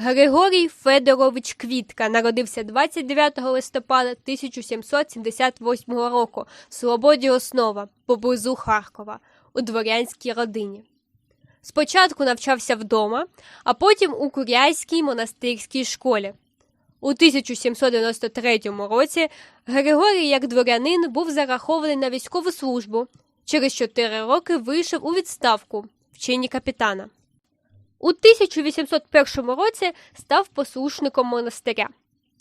Григорій Федорович Квітка народився 29 листопада 1778 року в Слободі Основа поблизу Харкова у дворянській родині. Спочатку навчався вдома, а потім у Куряйській монастирській школі. У 1793 році Григорій, як дворянин, був зарахований на військову службу. Через 4 роки вийшов у відставку в чині капітана. У 1801 році став послушником монастиря,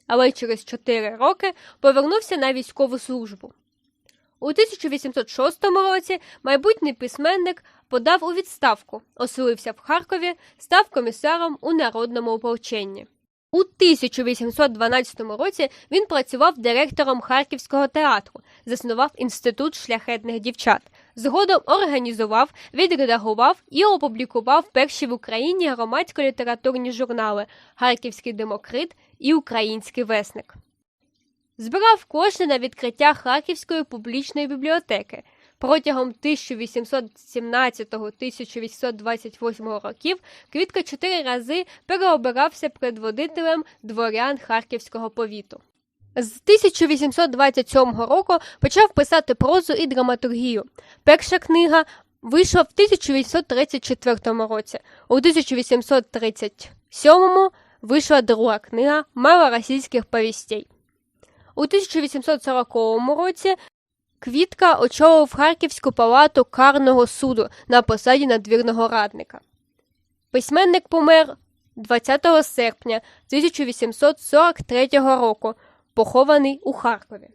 але через 4 роки повернувся на військову службу. У 1806 році майбутній письменник подав у відставку, оселився в Харкові, став комісаром у народному ополченні. У 1812 році він працював директором Харківського театру, заснував інститут шляхетних дівчат. Згодом організував, відредагував і опублікував перші в Україні громадсько-літературні журнали Харківський Демокрит і Український весник. Збирав кошти на відкриття Харківської публічної бібліотеки. Протягом 1817-1828 років Квітка чотири рази переобирався предводителем дворян Харківського повіту. З 1827 року почав писати прозу і драматургію. Перша книга вийшла в 1834 році. У 1837 вийшла друга книга Мало російських повістей. У 1840 році Квітка очолив Харківську палату карного суду на посаді надвірного радника. Письменник помер 20 серпня 1843 року, похований у Харкові.